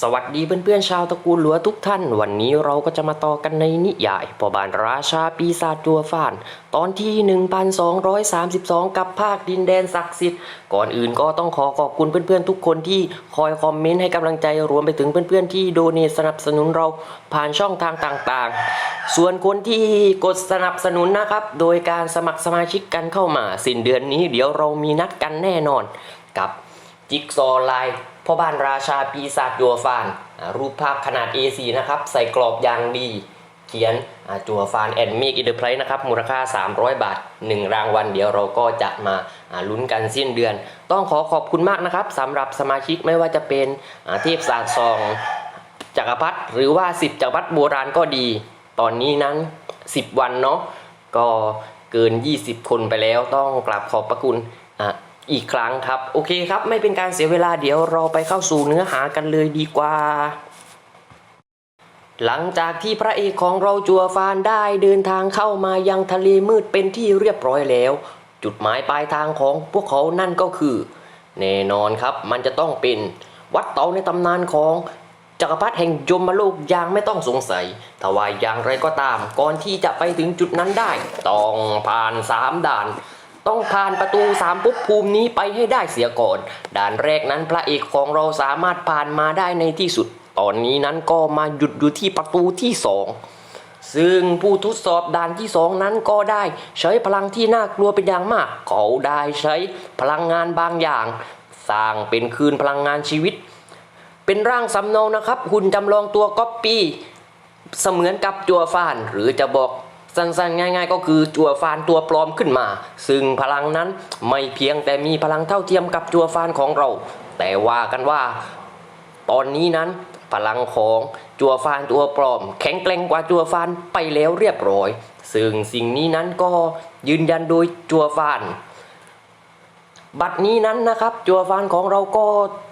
สวัสดีเพื่อนๆชาวตระกูลหลัวทุกท่าน วันนี้เราก็จะมาต่อกันในนิยายพ่อบานราชาปีศาจจัวฟาน ตอนที่ 1232 กับภาคดินแดนศักดิ์สิทธิ์ก่อนอื่นก็ต้องขอขอบคุณเพื่อนๆทุกคนที่คอยคอมเมนต์ให้กำลังใจรวมไปถึงเพื่อนๆที่โดเนสนับสนุนเราผ่านช่องทางต่างๆ ส่วนคนที่กดสนับสนุนนะครับ โดยการสมัครสมาชิกกันเข้ามา สิ้นเดือนนี้เดี๋ยวเรามีนัดกันแน่นอนกับจิ๊กซอว์ลาย พ่อบ้านราชาปีศาจจัวฟาน รูปภาพขนาด A4 นะครับ ใส่กรอบอย่างดี เขียนจัวฟานแอนด์เมกอินเดอร์ไพรส์นะครับ มูลค่า 300 บาท 1 รางวัลเดี๋ยวเราก็จะมาลุ้นกันสิ้นเดือน ต้องขอขอบคุณมากนะครับสำหรับสมาชิกไม่ว่าจะเป็นเทพศาสตร์ซองจักรพรรดิหรือว่า 10จักรพรรดิโบราณก็ดี ตอนนี้นั้น 10 วันเนาะก็เกิน 20 คนไปแล้วต้องกราบขอบพระคุณ อีกครั้งครับ โอเคครับ ไม่เป็นการเสียเวลาเดี๋ยวเราไปเข้าสู่เนื้อหากันเลยดีกว่า หลังจากที่พระเอกของเราจัวฟานได้เดินทางเข้ามายังทะเลมืดเป็นที่เรียบร้อยแล้ว จุดหมายปลายทางของพวกเขานั่นก็คือ แน่นอนครับมันจะต้องเป็น วัดเตาในตำนานของจักรพรรดิแห่งยมโลกอย่างไม่ต้องสงสัยถ้าว่าอย่างไรก็ตาม ก่อนที่จะไปถึงจุดนั้นได้ ต้องผ่านสามด่าน ต้องผ่านประตูสามภพภูมินี้ไปให้ได้เสียก่อน ด่านแรกนั้นพระเอกของเราสามารถผ่านมาได้ในที่สุด ตอนนี้นั้นก็มาหยุดอยู่ที่ประตูที่สองซึ่งผู้ทดสอบด่านที่สองนั้นก็ได้ใช้พลังที่น่ากลัวเป็นอย่างมาก เขาได้ใช้พลังงานบางอย่าง สร้างเป็นคืนพลังงานชีวิต เป็นร่างสำเนานะครับ หุ่นจำลองตัวก๊อปปี้เสมือนกับจัวฟานหรือจะบอก สั้นๆ ง่าย ๆ ก็คือจัวฟานตัวปลอมขึ้นมา ซึ่งพลังนั้นไม่เพียงแต่มีพลังเท่าเทียมกับจัวฟานของเรา แต่ว่ากันว่า ตอนนี้นั้นพลังของจัวฟานตัวปลอม แข็งแกร่งกว่าจัวฟานไปแล้วเรียบร้อย ซึ่งสิ่งนี้นั้นก็ยืนยันโดยจัวฟานบัดนี้นั้นนะครับจัวฟานของเราก็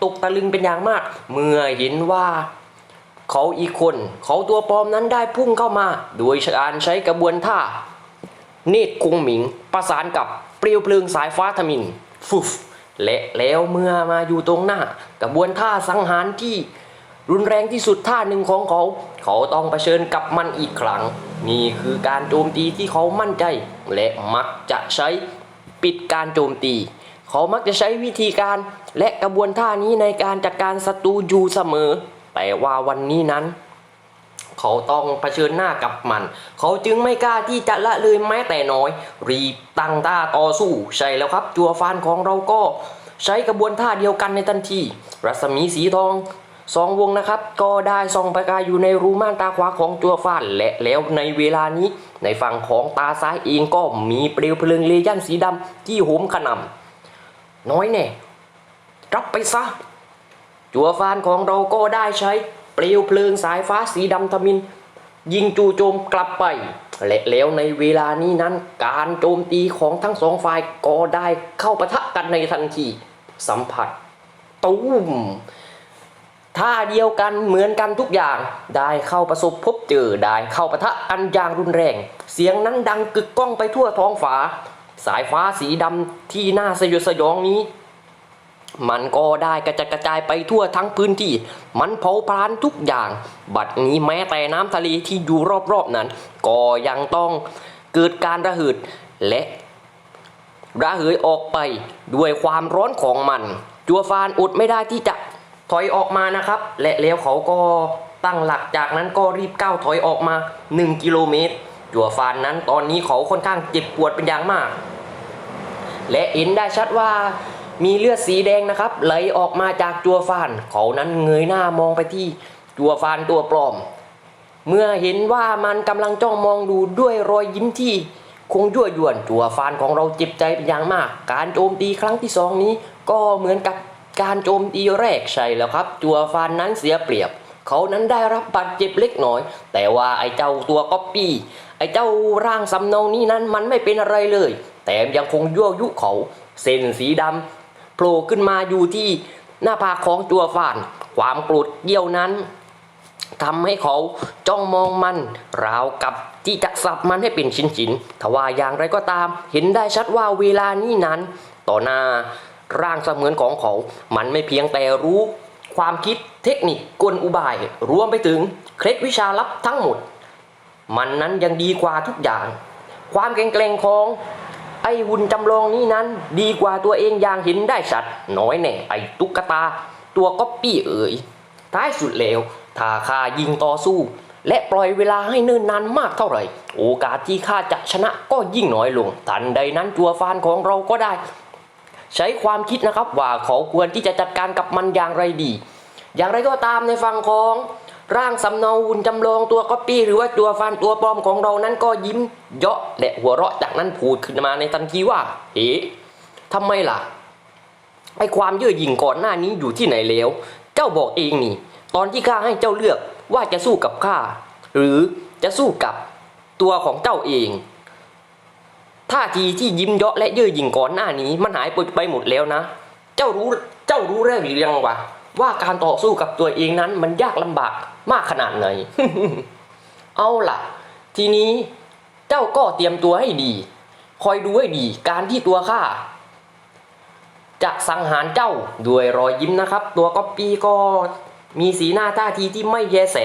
ตกตะลึงเป็นอย่างมาก เมื่อเห็นว่า เขาอีกคน เขาตัวปลอมนั้นได้พุ่งเข้ามา โดยการใช้กระบวนท่า เนตรคงหมิง ประสานกับเปลวเพลิงสายฟ้าทมินฟุฟและแล้วเมื่อมาอยู่ตรงหน้า กระบวนท่าสังหารที่รุนแรงที่สุดท่าหนึ่งของเขา เขาต้องเผชิญกับมันอีกครั้ง นี่คือการโจมตีที่เขามั่นใจ และมักจะใช้ปิดการโจมตี เขามักจะใช้วิธีการและกระบวนท่านี้ในการจัดการศัตรูอยู่เสมอ แต่ว่าวันนี้นั้น เขาต้องเผชิญหน้ากับมัน เขาจึงไม่กล้าที่จะละเลยแม้แต่น้อย รีบตั้งท่าต่อสู้ ใช่แล้วครับ จัวฟานของเราก็ใช้กระบวนท่าเดียวกันในทันที รัศมีสีทองสองวงนะครับ ก็ได้ส่องประกายอยู่ในรูม่านตาขวาของจัวฟานและแล้วในเวลานี้ ในฝั่งของตาซ้ายเองก็มีเปลวเพลิงเลยันสีดำที่โหมขนำน้อยแน่รับไปซะ จัวฟานของเราก็ได้ใช้เปลวเพลิงสายฟ้าสีดำทมิน ยิงจู่โจมกลับไป และแล้วในเวลานี้นั้นการโจมตีของทั้งสองฝ่ายก็ได้เข้าปะทะกันในทันทีสัมผัสตูมท่าเดียวกันเหมือนกันทุกอย่าง ได้เข้าประสบพบเจอได้เข้าปะทะกันอย่างรุนแรง เสียงนั้นดังกึกก้องไปทั่วท้องฟ้า สายฟ้าสีดำที่น่าสยดสยองนี้ มันก็ได้กระจัดกระจายไปทั่วทั้งพื้นที่ มันเผาพลานทุกอย่าง บัดนี้แม้แต่น้ำทะเลที่อยู่รอบๆนั้น ก็ยังต้องเกิดการระเหืดและระเหยออกไปด้วยความร้อนของมัน จัวฟานอดไม่ได้ที่จะถอยออกมานะครับ และแล้วเขาก็ตั้งหลักจากนั้นก็รีบก้าวถอยออกมา 1 กิโลเมตร จัวฟานนั้นตอนนี้เขาค่อนข้างเจ็บปวดเป็นอย่างมาก และเห็นได้ชัดว่า มีเลือดสีแดงนะครับ ไหลออกมาจากจัวฟาน เขานั้นเงยหน้ามองไปที่จัวฟานตัวปลอม เมื่อเห็นว่ามันกำลังจ้องมองดูด้วยรอยยิ้มที่คงยั่วยวน จัวฟานของเราเจ็บใจเป็นอย่างมาก การโจมตีครั้งที่สองนี้ ก็เหมือนกับการโจมตีแรกใช่แล้วครับ จัวฟานนั้นเสียเปรียบ เขานั้นได้รับบาดเจ็บเล็กน้อย แต่ว่าไอ้เจ้าตัวก๊อปปี้ไอ้เจ้าร่างสำเนานี้นั้นมันไม่เป็นอะไรเลย แต่ยังคงยั่วยุเขา เส้นสีดำ ผล่ขึ้นมาอยู่ที่หน้าผากของจัวฟาน ความโกรธเกี่ยวนั้นทำให้เขาจ้องมองมัน ราวกับที่จะสับมันให้เป็นชิ้นๆทว่าอย่างไรก็ตาม เห็นได้ชัดว่าเวลานี้นั้น ต่อหน้าร่างเสมือนของเขา มันไม่เพียงแต่รู้ ความคิดเทคนิคกลอุบาย รวมไปถึงเคล็ดวิชาลับทั้งหมด มันนั้นยังดีกว่าทุกอย่าง ความแข็งแกรงของ ไอ้หุ่นจำลองนี้นั้น ดีกว่าตัวเองอย่างเห็นได้ชัด น้อยแน่ไอ้ตุ๊กตา ตัวก๊อปปี้เอ๋ยท้ายสุดแล้วถ้าข้ายิงต่อสู้ และปล่อยเวลาให้เนิ่นนานมากเท่าไหร่ โอกาสที่ข้าจะชนะก็ยิ่งน้อยลงทันใดนั้นจัวฟานของเราก็ได้ ใช้ความคิดนะครับว่าเขาควรที่จะจัดการกับมันอย่างไรดี อย่างไรก็ตามในฝั่งของ ร่างสำเนาหุ่นจำลองตัวก๊อปปี้หรือว่าตัวฟันตัวปลอมของเรานั้นก็ยิ้มเยาะและหัวเราะจากนั้นพูดขึ้นมาในทันทีว่า เอ๊ะทำไมล่ะไอความเย่อหยิ่งก่อนหน้านี้อยู่ที่ไหนแล้ว เจ้าบอกเองนี่ ตอนที่ข้าให้เจ้าเลือกว่าจะสู้กับข้าหรือจะสู้กับตัวของเจ้าเองท่าทีที่ยิ้มเยาะและเย่อหยิ่งก่อนหน้านี้มันหายไปหมดแล้วนะ เจ้ารู้เจ้ารู้แล้วหรือยังวะ ว่าการต่อสู้กับตัวเองนั้นมันยากลำบากมากขนาดไหน เอาล่ะ ทีนี้เจ้าก็เตรียมตัวให้ดี คอยดูให้ดี การที่ตัวข้าจะสังหารเจ้าด้วยรอยยิ้มนะครับ ตัวก๊อปปี้ก็มีสีหน้าท่าทีที่ไม่แยแส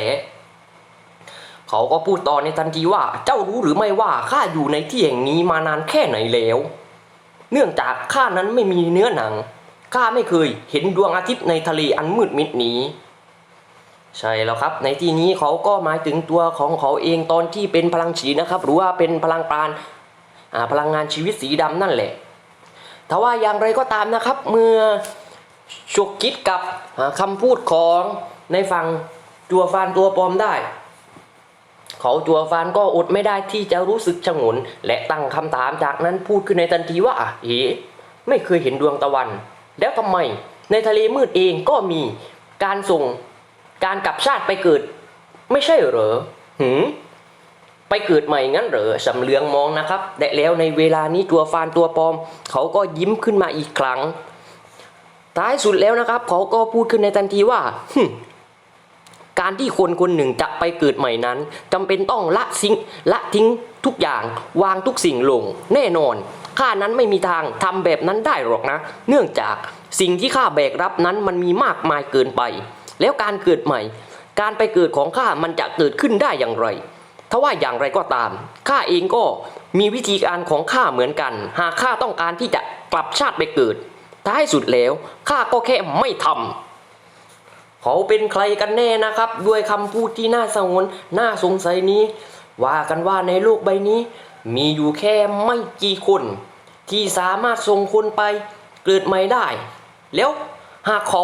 เขาก็พูดต่อในทันทีว่า เจ้ารู้หรือไม่ว่าข้าอยู่ในที่แห่งนี้มานานแค่ไหนแล้ว เนื่องจากข้านั้นไม่มีเนื้อหนัง ข้าไม่เคยเห็นดวงอาทิตย์ในทะเลอันมืดมิดนี้ ใช่แล้วครับ ในที่นี้เขาก็หมายถึงตัวของเขาเองตอนที่เป็นพลังฉีนะครับ หรือว่าเป็นพลังปราณพลังงานชีวิตสีดำนั่นแหละแต่ว่าอย่างไรก็ตามนะครับ เมื่อฉุกคิดกับอ่าคำพูดของในฝั่งจัวฟานตัวปลอมได้ เขาจัวฟานก็อดไม่ได้ที่จะรู้สึกชงน และตั้งคำถามจากนั้นพูดขึ้นในทันทีว่าเอ๋ไม่เคยเห็นดวงตะวัน แล้วทำไมในทะเลมืดเองก็มีการส่งการกลับชาติไปเกิด ไม่ใช่เหรอหืมไปเกิดใหม่งั้นเหรอสำเลืองมองนะครับและแล้วในเวลานี้ตัวฟานตัวปลอม เขาก็ยิ้มขึ้นมาอีกครั้ง ท้ายสุดแล้วนะครับ เขาก็พูดขึ้นในทันทีว่าหึการที่คนคนหนึ่งจะไปเกิดใหม่นั้นจำเป็นต้องละสิ่งละทิ้งทุกอย่างวางทุกสิ่งลงแน่นอน ข้านั้นไม่มีทางทำแบบนั้นได้หรอกนะ เนื่องจากสิ่งที่ข้าแบกรับนั้นมันมีมากมายเกินไป แล้วการเกิดใหม่ การไปเกิดของข้ามันจะเกิดขึ้นได้อย่างไรทว่าอย่างไรก็ตามข้าเองก็มีวิธีการของข้าเหมือนกัน หากข้าต้องการที่จะกลับชาติไปเกิดท้ายสุดแล้วข้าก็แค่ไม่ทำเขาเป็นใครกันแน่นะครับ ด้วยคำพูดที่น่าสงวนน่าสงสัยนี้ ว่ากันว่าในโลกใบนี้ มีอยู่แค่ไม่กี่คน ที่สามารถส่งคนไปเกิดใหม่ได้ แล้วหากเขา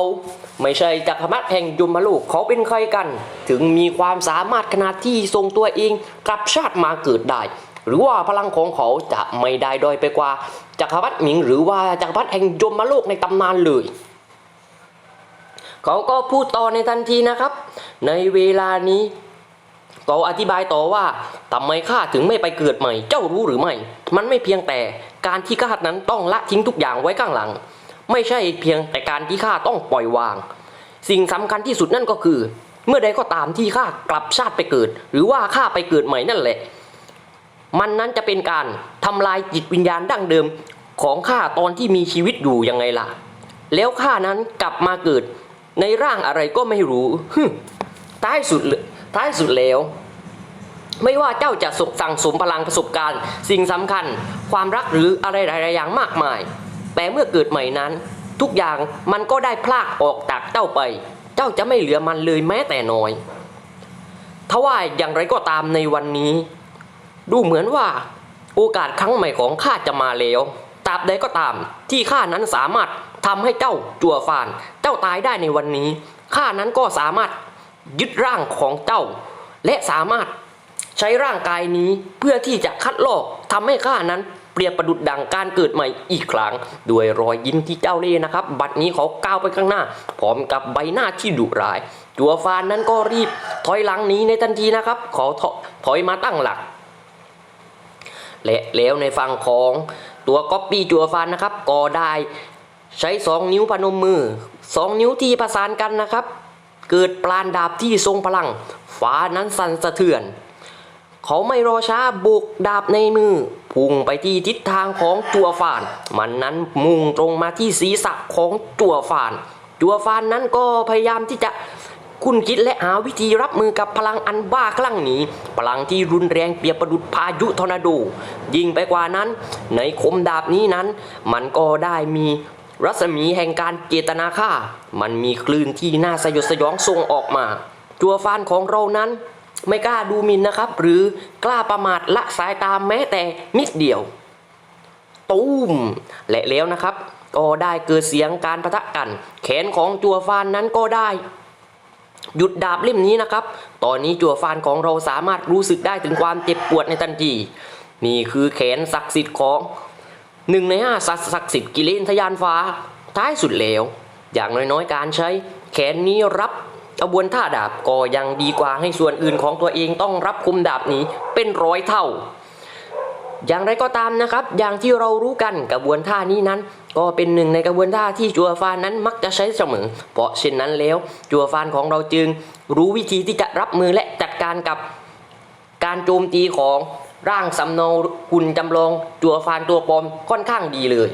ไม่ใช่จักรพรรดิแห่งยมโลกเขาเป็นใครกัน ถึงมีความสามารถขนาดที่ทรงตัวเองกลับชาติมาเกิดได้ หรือว่าพลังของเขาจะไม่ได้ด้อยไปกว่าจักรพรรดิหมิง หรือว่าจักรพรรดิแห่งยมโลกในตำนานเลย เขาก็พูดต่อในทันทีนะครับ ในเวลานี้ เขาอธิบายต่อว่าทำไมข้าถึงไม่ไปเกิดใหม่ เจ้ารู้หรือไม่ มันไม่เพียงแต่การที่ข้านั้นต้องละทิ้งทุกอย่างไว้ข้างหลัง ไม่ใช่เพียงแต่การที่ข้าต้องปล่อยวาง สิ่งสำคัญที่สุดนั่นก็คือ เมื่อใดก็ตามที่ข้ากลับชาติไปเกิด หรือว่าข้าไปเกิดใหม่นั่นแหละ มันนั้นจะเป็นการทำลายจิตวิญญาณดั้งเดิมของข้าตอนที่มีชีวิตอยู่ยังไงล่ะ แล้วข้านั้นกลับมาเกิดในร่างอะไรก็ไม่รู้ฮึท้ายสุดเลย ท้ายสุดแล้ว ไม่ว่าเจ้าจะสุสั่งสมพลังประสบการณ์ สิ่งสำคัญ ความรักหรืออะไรหลายๆอย่างมากมาย แต่เมื่อเกิดใหม่นั้น ทุกอย่างมันก็ได้พลากออกจากเจ้าไป เจ้าจะไม่เหลือมันเลยแม้แต่น้อยทว่าอย่างไรก็ตามในวันนี้ ดูเหมือนว่า โอกาสครั้งใหม่ของข้าจะมาแล้วตราบใดก็ตามที่ข้านั้นสามารถทำให้เจ้าจั่วฟาน เจ้าตายได้ในวันนี้ข้านั้นก็สามารถ ยึดร่างของเจ้า และสามารถใช้ร่างกายนี้เพื่อที่จะคัดลอกทำให้ข้านั้นเปรียบประดุดดังการเกิดใหม่อีกครั้งด้วยรอยยิ้มที่เจ้าเล่ห์นะครับ บัดนี้เขาก้าวไปข้างหน้า พร้อมกับใบหน้าที่ดุร้าย จัวฟานนั้นก็รีบถอยหลังหนีในทันทีนะครับขอถถอยมาตั้งหลัก และแล้วในฝั่งของตัวก๊อปปี้จัวฟันนะครับก็ได้ใช้สองนิ้วพนมมือสองนิ้วที่ประสานกันนะครับ เกิดปลานดาบที่ทรงพลัง ฟ้านั้นสั่นสะเทือน เขาไม่รอช้าบุกดาบในมือ พุ่งไปที่ทิศทางของจัวฟาน มันนั้นมุ่งตรงมาที่ศีรษะของจัวฟาน จัวฟานนั้นก็พยายามที่จะคุณคิดและหาวิธีรับมือกับพลังอันบ้าคลั่งนี้ พลังที่รุนแรงเปรียบประดุดพายุทอร์นาโด ยิ่งไปกว่านั้น ในคมดาบนี้นั้น มันก็ได้มี รัศมีแห่งการเจตนาฆ่า มันมีคลื่นที่น่าสยดสยองส่งออกมา จัวฟานของเรานั้น ไม่กล้าดูหมินนะครับ หรือกล้าประมาทละสายตามแม้แต่นิดเดียว ตูมและแล้วนะครับ ก็ได้เกิดเสียงการประทะกัน แขนของจัวฟานนั้นก็ได้ หยุดดาบเล่มนี้นะครับ ตอนนี้จัวฟานของเราสามารถรู้สึกได้ถึงความเจ็บปวดในทันทีนี่คือแขนศักดิ์สิทธิ์ของ หนึ่งในห้าสัตว์ศักดิ์สิทธิ์กิเลนทยานฟ้า ท้ายสุดแล้ว อย่างน้อยๆ การใช้ แขนนี้รับกระบวนท่าดาบก็ยังดีกว่าให้ส่วนอื่นของตัวเองต้องรับคุมดาบนี้เป็นร้อยเท่า อย่างไรก็ตามนะครับ อย่างที่เรารู้กันกระบวนท่านี้นั้น ก็เป็นหนึ่งในกระบวนท่าที่จัวฟานนั้นมักจะใช้เสมอ เพราะเช่นนั้นแล้วจัวฟานของเราจึง รู้วิธีที่จะรับมือและจัดการกับการโจมตีของ ร่างสำเนาคุณจำลองจัวฟานตัวปลอมค่อนข้างดีเลย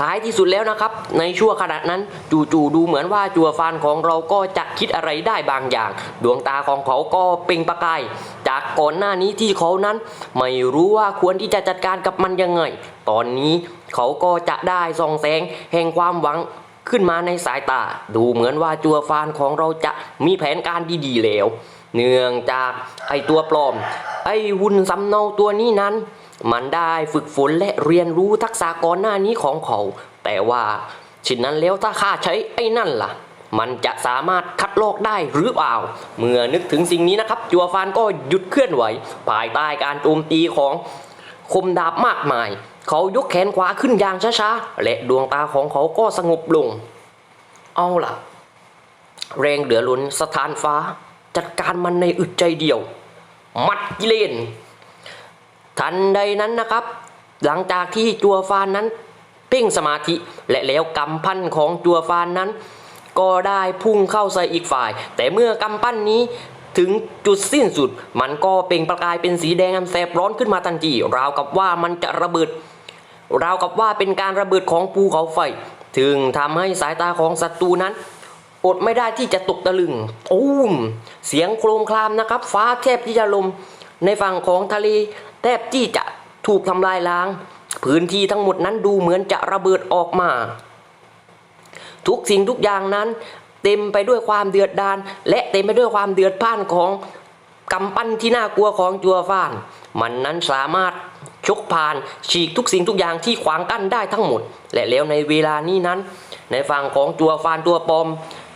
ท้ายที่สุดแล้วนะครับ ในชั่วขณะนั้นจู่ๆดูเหมือนว่าจัวฟานของเราก็จะคิดอะไรได้บางอย่าง ดวงตาของเขาก็เปล่งประกาย จากก่อนหน้านี้ที่เขานั้น ไม่รู้ว่าควรที่จะจัดการกับมันยังไง ตอนนี้เขาก็จะได้ส่องแสงแห่งความหวังขึ้นมาในสายตา ดูเหมือนว่าจัวฟานของเราจะมีแผนการดีๆแล้ว เนื่องจากไอตัวปลอม ไอหุ่นสำเนาตัวนี้นั้น มันได้ฝึกฝนและเรียนรู้ทักษะก่อนหน้านี้ของเขา แต่ว่าฉะนั้นแล้วถ้าข้าใช้ไอ้นั่นล่ะ มันจะสามารถคัดลอกได้หรือเปล่า เมื่อนึกถึงสิ่งนี้นะครับ จัวฟานก็หยุดเคลื่อนไหว ภายใต้การโจมตีของคมดาบมากมาย เขายกแขนขวาขึ้นอย่างช้าๆ และดวงตาของเขาก็สงบลง เอาล่ะ แรงเหลือล้นสถานฟ้า จัดการมันในอึดใจเดียว มัดกิเลน ทันใดนั้นนะครับ หลังจากที่จัวฟานนั้น เพ่งสมาธิและแล้วกำปั้นของจัวฟานนั้น ก็ได้พุ่งเข้าใส่อีกฝ่าย แต่เมื่อกำปั้นนี้ถึงจุดสิ้นสุด มันก็เปล่งประกายเป็นสีแดงอันแสบร้อนขึ้นมาทันทีราวกับว่ามันจะระเบิดราวกับว่าเป็นการระเบิดของภูเขาไฟถึงทำให้สายตาของศัตรูนั้น อดไม่ได้ที่จะตกตะลึงอู้มเสียงโครมครามนะครับ ฟ้าแทบที่จะลมในฝั่งของทะเลแทบที่จะถูกทำลายล้าง พื้นที่ทั้งหมดนั้นดูเหมือนจะระเบิดออกมา ทุกสิ่งทุกอย่างนั้น เต็มไปด้วยความเดือดดาลและเต็มไปด้วยความเดือดพ่านของกำปั้นที่น่ากลัวของจัวฟ้าน มันนั้นสามารถชกผ่านฉีกทุกสิ่งทุกอย่างที่ขวางกั้นได้ทั้งหมด และแล้วในเวลานี้นั้น ในฝั่งของจัวฟานตัวปอม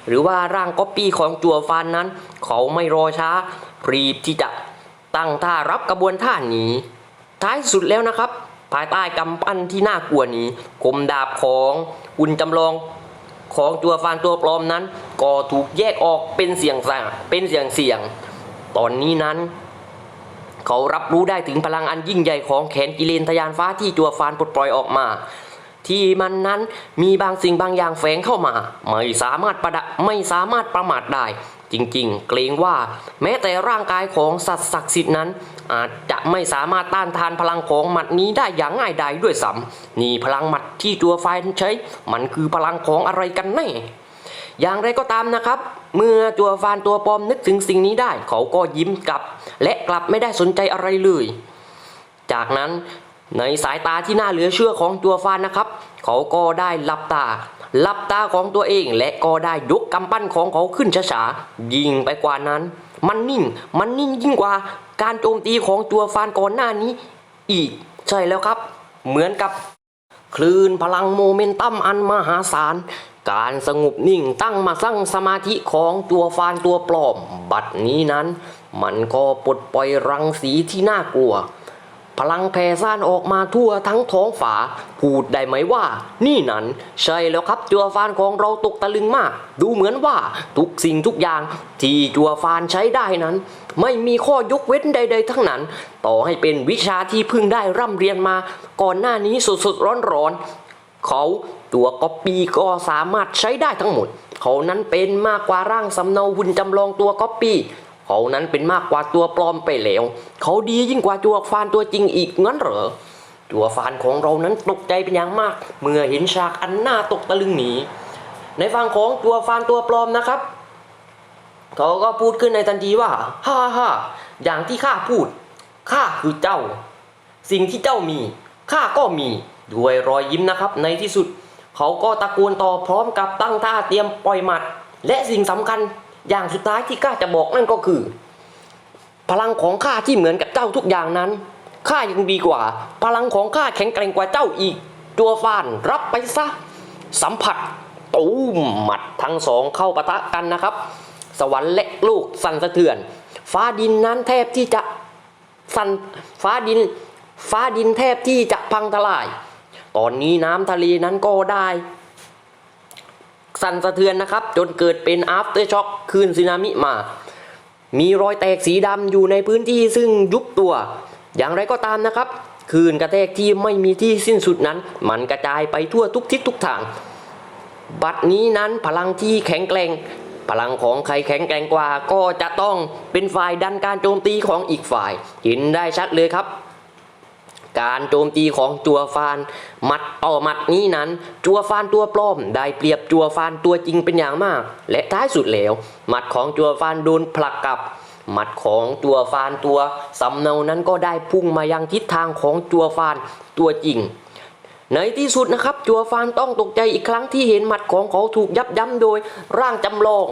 หรือว่าร่างก๊อปปี้ของจัวฟานนั้น เขาไม่รอช้ารีบที่จะตั้งท่ารับกระบวนท่าหนีท้ายสุดแล้วนะครับ ภายใต้กำปั้นที่น่ากลัวนี้คมดาบของอุ่นจำลองของตัวฟานตัวปลอมนั้น ก็ถูกแยกออกเป็นเสียงสั่งเป็นเสียงเสียง ตอนนี้นั้น เขารับรู้ได้ถึงพลังอันยิ่งใหญ่ของแขนกิเลนทยานฟ้าที่ตัวฟานปลดปล่อยออกมา ที่มันนั้นมีบางสิ่งบางอย่างแฝงเข้ามา ไม่สามารถประดะไม่สามารถประมาทได้ จริงๆ เกรงว่า แม้แต่ร่างกายของสัตว์ศักดิ์สิทธิ์นั้น อาจจะไม่สามารถต้านทานพลังของหมัดนี้ได้อย่างง่ายดายด้วยซ้ำนี่พลังหมัดที่จัวไฟใช้ มันคือพลังของอะไรกันแน่อย่างไรก็ตามนะครับ เมื่อจัวฟานตัวปลอมนึกถึงสิ่งนี้ได้ เขาก็ยิ้มกลับ และกลับไม่ได้สนใจอะไรเลย จากนั้น ในสายตาที่น่าเหลือเชื่อของจัวฟานนะครับ เขาก็ได้หลับตาหลับตาของตัวเอง และก็ได้ยกกำปั้นของเขาขึ้นช้าๆยิงไปกว่านั้น มันนิ่ง มันนิ่งยิ่งกว่าการโจมตีของจัวฟานก่อนหน้านี้ อีกใช่แล้วครับ เหมือนกับคลื่นพลังโมเมนตัมอันมหาศาล การสงบนิ่งตั้งมาสร้างสมาธิของตัวฟานตัวปลอม บัดนี้นั้น มันก็ปลดปล่อยรังสีที่น่ากลัว พลังแผ่ซ่านออกมาทั่วทั้งท้องฝา พูดได้ไหมว่า นี่นั้น ใช่แล้วครับจัวฟานของเราตกตะลึงมาก ดูเหมือนว่าทุกสิ่งทุกอย่าง ที่จัวฟานใช้ได้นั้น ไม่มีข้อยกเว้นใด ๆ ทั้งนั้น ต่อให้เป็นวิชาที่เพิ่งได้ร่ำเรียนมา ก่อนหน้านี้สดๆร้อนๆเขาตัวก๊อปปี้ก็สามารถใช้ได้ทั้งหมด เขานั้นเป็นมากกว่าร่างสำเนาหุ่นจำลองตัวก๊อปปี้ เขานั้นเป็นมากกว่าตัวปลอมไปแล้ว เขาดียิ่งกว่าตัวฟานตัวจริงอีกงั้นเหรอจัวฟานของเรานั้นตกใจเป็นอย่างมาก เมื่อเห็นฉากอันน่าตกตะลึงหนีในฝั่งของจัวฟานตัวปลอมนะครับ เขาก็พูดขึ้นในทันทีว่าฮ่าฮ่าอย่างที่ข้าพูดข้าคือเจ้า สิ่งที่เจ้ามีข้าก็มีด้วยรอยยิ้มนะครับ ในที่สุด เขาก็ตะโกนต่อพร้อมกับตั้งท่าเตรียมปล่อยหมัด และสิ่งสำคัญ อย่างสุดท้ายที่ข้าจะบอกนั่นก็คือ พลังของข้าที่เหมือนกับเจ้าทุกอย่างนั้นข้ายังดีกว่า พลังของข้าแข็งแกร่งกว่าเจ้าอีก ตัวฟานรับไปซะ สัมผัสตูมหมัดทั้งสองเข้าปะทะกันนะครับ สวรรค์และโลกสั่นสะเทือน ฟ้าดินนั้นแทบที่จะสั่นฟ้าดิน ฟ้าดินแทบที่จะพังทลาย ตอนนี้น้ำทะเลนั้นก็ได้ สั่นสะเทือนนะครับ จนเกิดเป็น after shock คลื่นสึนามิมา มีรอยแตกสีดำอยู่ในพื้นที่ซึ่งยุบตัว อย่างไรก็ตามนะครับคลื่นกระแทกที่ไม่มีที่สิ้นสุดนั้น มันกระจายไปทั่วทุกทิศทุกทาง บัดนี้นั้นพลังที่แข็งแกร่ง พลังของใครแข็งแกร่งกว่า ก็จะต้องเป็นฝ่ายดันการโจมตีของอีกฝ่าย เห็นได้ชัดเลยครับ การโจมตีของจัวฟานมัดต่อมัดนี้นั้น จัวฟานตัวปลอม ได้เปรียบจัวฟานตัวจริงเป็นอย่างมาก และท้ายสุดแล้วมัดของจัวฟานโดนผลักกลับหมัดของจัวฟานตัวสำเนานั้นก็ได้พุ่งมายังทิศทางของจัวฟานตัวจริง ในที่สุดนะครับจัวฟานต้องตกใจอีกครั้งที่เห็นหมัดของเขาถูกยับยั้งโดยร่างจำลอง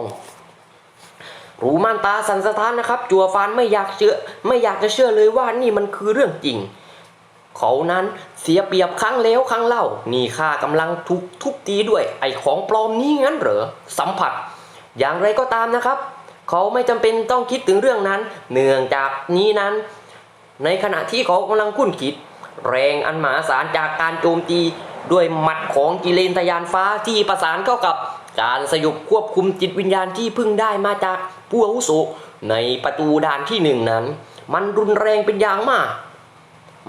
รูมานตาสันสะท้านนะครับ จัวฟานไม่อยากเชื่อไม่อยากจะเชื่อเลยว่านี่มันคือเรื่องจริง เขานั้นเสียเปรียบครั้งแล้วครั้งเล่า นี่ข้ากำลังถูกทุบตีด้วย ไอ้ของปลอมนี้งั้นเหรอ สัมผัส อย่างไรก็ตามนะครับ เขาไม่จำเป็นต้องคิดถึงเรื่องนั้น เนื่องจากนี้นั้น ในขณะที่เขากำลังคุ้นคิด แรงอันมหาศาลจากการโจมตีด้วยหมัดของกิเลนทยานฟ้าที่ประสานเข้ากับการสยบควบคุมจิตวิญญาณที่พึ่งได้มาจากผู้อาวุโสในประตูด่านที่หนึ่งนั้น มันรุนแรงเป็นอย่างมาก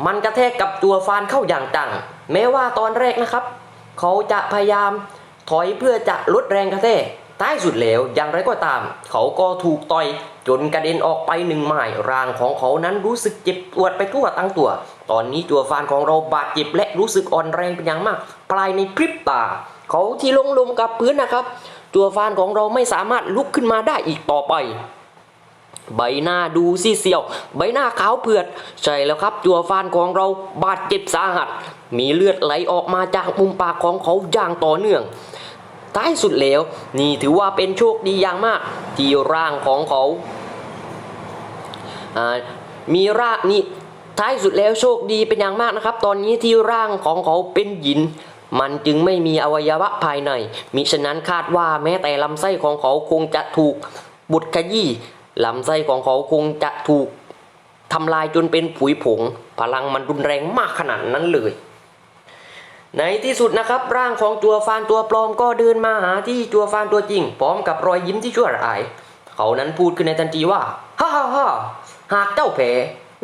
มันกระแทกกับตัวฟานเข้าอย่างจังแม้ว่าตอนแรกนะครับ เขาจะพยายามถอยเพื่อจะลดแรงกระแทกท้ายสุดแล้วอย่างไรก็ตาม เขาก็ถูกต่อยจนกระเด็นออกไปหนึ่งไม้ร่างของเขานั้นรู้สึกเจ็บปวดไปทั่วทั้งตัว ตอนนี้ตัวฟานของเราบาดเจ็บและรู้สึกอ่อนแรงเป็นอย่างมาก ปลายในพริบตา เขาที่ลงลมกับพื้นนะครับ ตัวฟานของเราไม่สามารถลุกขึ้นมาได้อีกต่อไป ใบหน้าดูซีเซียว ใบหน้าขาวเผือด ใช่แล้วครับจัวฟานของเราบาดเจ็บสาหัส มีเลือดไหลออกมาจากมุมปากของเขาอย่างต่อเนื่อง ท้ายสุดแล้ว นี่ถือว่าเป็นโชคดีอย่างมาก ที่ร่างของเขาอ่ามีร่างนี่ท้ายสุดแล้วโชคดีเป็นอย่างมากนะครับ ตอนนี้ที่ร่างของเขาเป็นหินมันจึงไม่มีอวัยวะภายใน มิฉะนั้นคาดว่าแม้แต่ลำไส้ของเขาคงจะถูกบุดขยี้ ลำไส้ของเขาคงจะถูกทำลายจนเป็นผุยผง พลังมันรุนแรงมากขนาดนั้นเลย ในที่สุดนะครับ ร่างของจัวฟานตัวปลอมก็เดินมาหาที่จัวฟานตัวจริง พร้อมกับรอยยิ้มที่ชั่วร้าย เขานั้นพูดขึ้นในทันทีว่าฮ่าฮ่าฮ่าหากเจ้าแพ้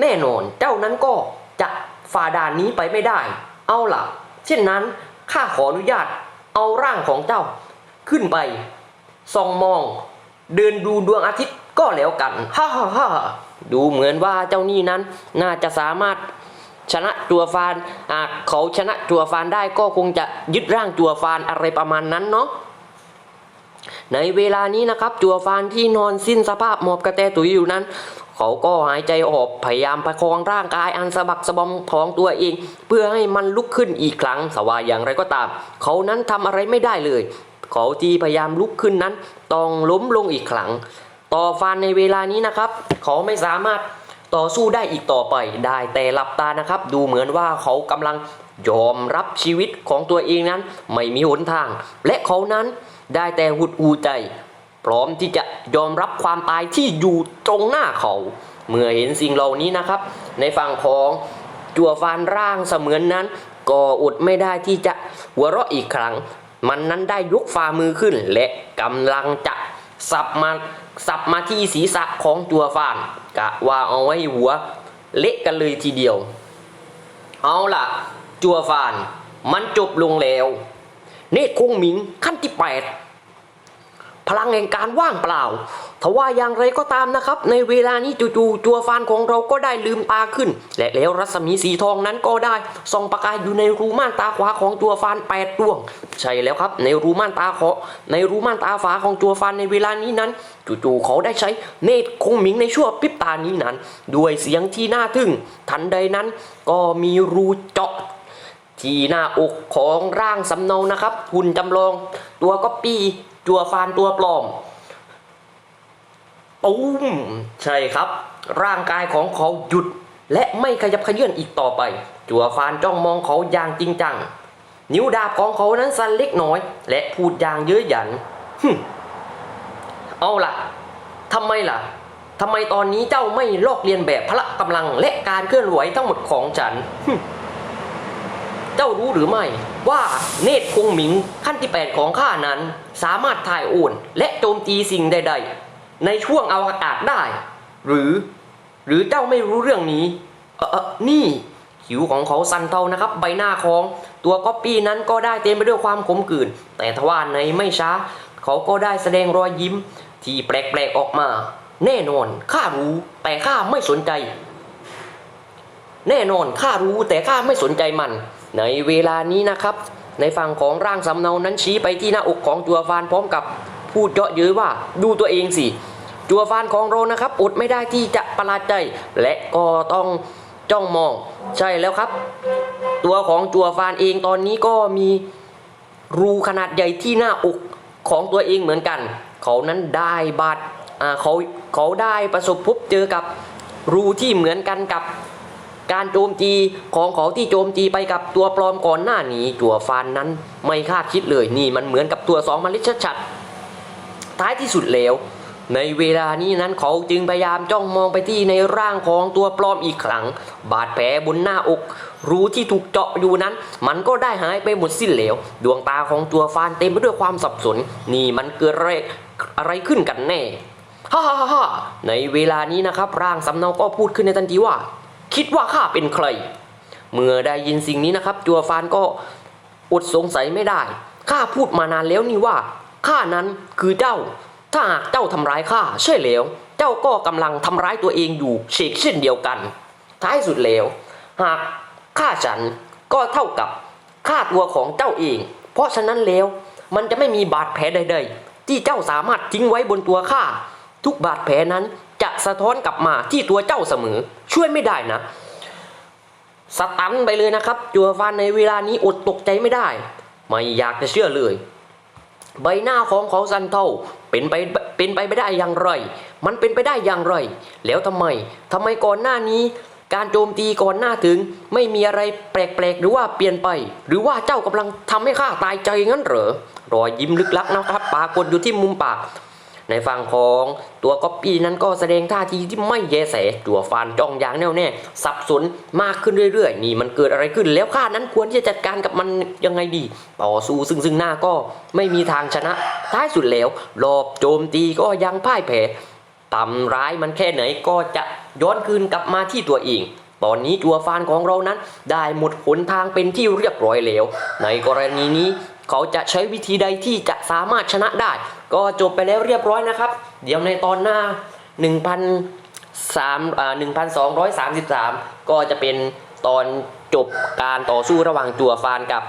แน่นอนเจ้านั้นก็จะฝ่าด่านนี้ไปไม่ได้ เอาล่ะ เช่นนั้นข้าขออนุญาตเอาร่างของเจ้า ขึ้นไปส่องมอง เดินดูดวงอาทิตย์ ก็แล้วกันฮ่าฮ่าฮ่าดูเหมือนว่าเจ้านี่นั้น น่าจะสามารถชนะจัวฟานหากเขาชนะจัวฟานได้ก็คงจะยึดร่างจัวฟานอะไรประมาณนั้นเนาะในเวลานี้นะครับ จัวฟานที่นอนสิ้นสภาพหมอบกระแตตุยอยู่นั้น เขาก็หายใจออกพยายามประคองร่างกายอันสะบักสะบอมของตัวเอง เพื่อให้มันลุกขึ้นอีกครั้งสว่าอย่างไรก็ตาม เขานั้นทำอะไรไม่ได้เลย เขาที่พยายามลุกขึ้นนั้น ต้องล้มลงอีกครั้ง ต่อฟานในเวลานี้นะครับ เขาไม่สามารถต่อสู้ได้อีกต่อไปได้แต่หลับตานะครับ ดูเหมือนว่าเขากำลังยอมรับชีวิตของตัวเองนั้น ไม่มีหนทาง และเขานั้นได้แต่หุดหูใจ พร้อมที่จะยอมรับความตายที่อยู่ตรงหน้าเขา เมื่อเห็นสิ่งเหล่านี้นะครับ ในฝั่งของจัวฟานร่างเสมือนนั้น ก็อดไม่ได้ที่จะหัวเราะอีกครั้ง มันนั้นได้ยกฝ่ามือขึ้น และกำลังจะสับมา สับมาที่ศีรษะของจัวฟานกะว่าเอาไว้หัว เละกันเลยทีเดียว เอาล่ะ จัวฟาน มันจบลงแล้ว เนตรคงหมิงขั้นที่แปดพลังแห่งการว่างเปล่า ทว่าอย่างไรก็ตามนะครับ ในเวลานี้จู่ๆจัวฟานของเราก็ได้ลืมตาขึ้น และแล้วรัศมีสีทองนั้นก็ได้ส่องประกายอยู่ในรูม่านตาขวาของจัวฟานแปดดวง ใช่แล้วครับ ในรูม่านตาขอในรูม่านตาฝาของจัวฟานในเวลานี้นั้น จู่ๆเขาได้ใช้เนตรคงหมิงในชั่วพริบตานี้นั้น ด้วยเสียงที่น่าทึ่ง ทันใดนั้นก็มีรูเจาะที่หน้าอกของร่างสำเนานะครับ หุ่นจำลอง ตัวก็ปีจัวฟานตัวปลอม ปุ้มใช่ครับ ร่างกายของเขาหยุด และไม่ขยับขยื่นอีกต่อไป จัวฟานจ้องมองเขาอย่างจริงจัง นิ้วดาบของเขานั้นสั่นเล็กน้อย และพูดอย่างเย้ยหยันฮึเอาล่ะทำไมล่ะทำไมตอนนี้เจ้าไม่ลอกเลียนแบบพละกำลังและการเคลื่อนไหวทั้งหมดของฉัน เจ้ารู้หรือไม่ ว่าเนตรคงหมิงขั้นที่ 8 ของข้านั้น สามารถถ่ายโอนและโจมตีสิ่งใด ๆ ในช่วงอวกาศได้ หรือ หรือเจ้าไม่รู้เรื่องนี้เออเออนี่ผิวของเขาสันเทานะครับ ใบหน้าของตัวก๊อปปี้นั้นก็ได้เต็มไปด้วยความขมขื่นแต่ทว่าในไม่ช้า เขาก็ได้แสดงรอยยิ้ม ที่แปลกๆออกมา แน่นอนข้ารู้แต่ข้าไม่สนใจ แน่นอนข้ารู้แต่ข้าไม่สนใจมัน ในเวลานี้นะครับ ในฝั่งของร่างสำเนานั้นชี้ไปที่หน้าอกของจัวฟานพร้อมกับพูดเยาะเย้ยว่าดูตัวเองสิ จัวฟานของเรานะครับอดไม่ได้ที่จะประหลาดใจ และก็ต้องจ้องมอง ใช่แล้วครับ ตัวของจัวฟานเองตอนนี้ก็มีรูขนาดใหญ่ที่หน้าอกของตัวเองเหมือนกัน เขานั้นได้บาดเขาเขาได้ประสบพบเจอกับรูที่เหมือนกันกับการโจมตีของเขาที่โจมตีไปกับตัวปลอมก่อนหน้านี้ตัวฟานนั้นไม่คาดคิดเลยนี่มันเหมือนกับตัวสองมันลิชชัดท้ายที่สุดแล้ว ในเวลานี้นั้นเขาจึงพยายามจ้องมองไปที่ในร่างของตัวปลอมอีกครั้ง บาดแผลบนหน้าอก รูที่ถูกเจาะอยู่นั้น มันก็ได้หายไปหมดสิ้นแล้ว ดวงตาของตัวฟานเต็มไปด้วยความสับสน นี่มันเกิดอะไรอะไรขึ้นกันแน่ฮ่าฮ่าฮ่าในเวลานี้นะครับ ร่างสำเนาก็พูดขึ้นในทันทีว่า คิดว่าข้าเป็นใคร เมื่อได้ยินสิ่งนี้นะครับ จัวฟานก็อดสงสัยไม่ได้ข้าพูดมานานแล้วนี่ว่าข้านั้นคือเจ้า ถ้าหากเจ้าทำร้ายข้าใช่แล้ว เจ้าก็กำลังทำร้ายตัวเองอยู่เชกเช่นเดียวกัน ท้ายสุดแล้ว หากฆ่าฉันก็เท่ากับฆ่าตัวของเจ้าเอง เพราะฉะนั้นแล้วมันจะไม่มีบาดแผลใดๆ ที่เจ้าสามารถทิ้งไว้บนตัวข้าทุกบาดแผลนั้นจะสะท้อนกลับมาที่ตัวเจ้าเสมอ ช่วยไม่ได้นะ สตันไปเลยนะครับจัวฟานในเวลานี้อดตกใจไม่ได้ ไม่อยากจะเชื่อเลย ใบหน้าของเขาซันเทา เป็นไปเป็นไปไม่ได้อย่างไร มันเป็นไปได้อย่างไร แล้วทำไมทำไมก่อนหน้านี้ การโจมตีก่อนหน้าถึง ไม่มีอะไรแปลกๆ หรือว่าเปลี่ยนไป หรือว่าเจ้ากำลังทำให้ข้าตายใจงั้นเหรอรอยยิ้มลึกลักนะครับปรากฏอยู่ที่มุมปาก ในฝั่งของตัวก๊อปปี้นั้นก็แสดงท่าทีที่ไม่แยแสจัวฟานจ้องอย่างแน่วแน่สับสนมากขึ้นเรื่อยๆ นี่มันเกิดอะไรขึ้นแล้วข้านั้นควรที่จะจัดการกับมันยังไงดี ต่อสู้ซึ่งซึ่งหน้าก็ไม่มีทางชนะ ท้ายสุดแล้วรอบโจมตีก็ยังพ่ายแพ้ทำร้ายมันแค่ไหนก็จะย้อนคืนกลับมาที่ตัวเองตอนนี้จัวฟานของเรานั้นได้หมดหนทางเป็นที่เรียบร้อยแล้ว ในกรณีนี้เขาจะใช้วิธีใดที่จะสามารถชนะได้ ก็จบไปแล้วเรียบร้อยนะครับ เดี๋ยวในตอนหน้า1,003อ่า1,233 ก็จะเป็นตอนจบการต่อสู้ระหว่างจัวฟานกับ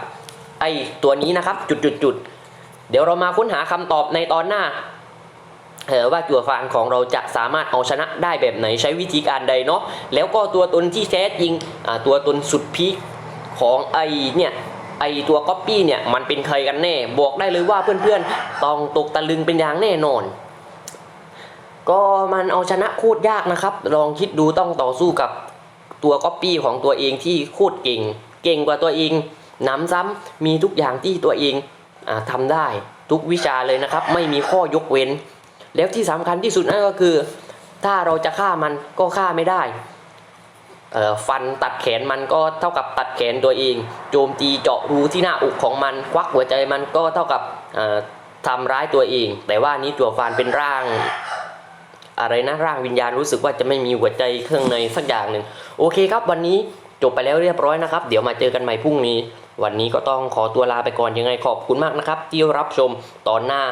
ไอตัวนี้นะครับ จุดจุดจุดเดี๋ยวเรามาค้นหาคำตอบในตอนหน้าเออว่าจัวฟานของเราจะสามารถเอาชนะได้แบบไหนใช้วิธีการใดเนาะแล้วก็ตัวตนที่แท้จริงอ่าตัวตนสุดพีคของไอเนี่ย ไอตัวก๊อปปี้เนี่ยมันเป็นใครกันแน่บอกได้เลยว่าเพื่อนๆต้องตกตะลึงเป็นอย่างแน่นอน ก็มันเอาชนะโคตรยากนะครับ ลองคิดดูต้องต่อสู้กับตัวก๊อปปี้ของตัวเองที่โคตรเก่ง เก่งกว่าตัวเองหน้ำซ้ำมีทุกอย่างที่ตัวเองอทำได้ทุกวิชาเลยนะครับ ไม่มีข้อยกเว้น แล้วที่สำคัญที่สุดนั่นก็คือ ถ้าเราจะฆ่ามันก็ฆ่าไม่ได้ ฟันตัดแขนมันก็เท่ากับตัดแขนตัวเอง โจมตีเจาะรูที่หน้าอกของมัน ควักหัวใจมันก็เท่ากับทำร้ายตัวเอง แต่ว่านี้ตัวฟันเป็นร่าง อะไรนะร่างวิญญาณรู้สึกว่าจะไม่มีหัวใจเครื่องในสักอย่างหนึ่งโอเคครับ วันนี้จบไปแล้วเรียบร้อยนะครับ เดี๋ยวมาเจอกันใหม่พรุ่งนี้ วันนี้ก็ต้องขอตัวลาไปก่อนยังไงขอบคุณมากนะครับ ที่รับชมตอนหน้า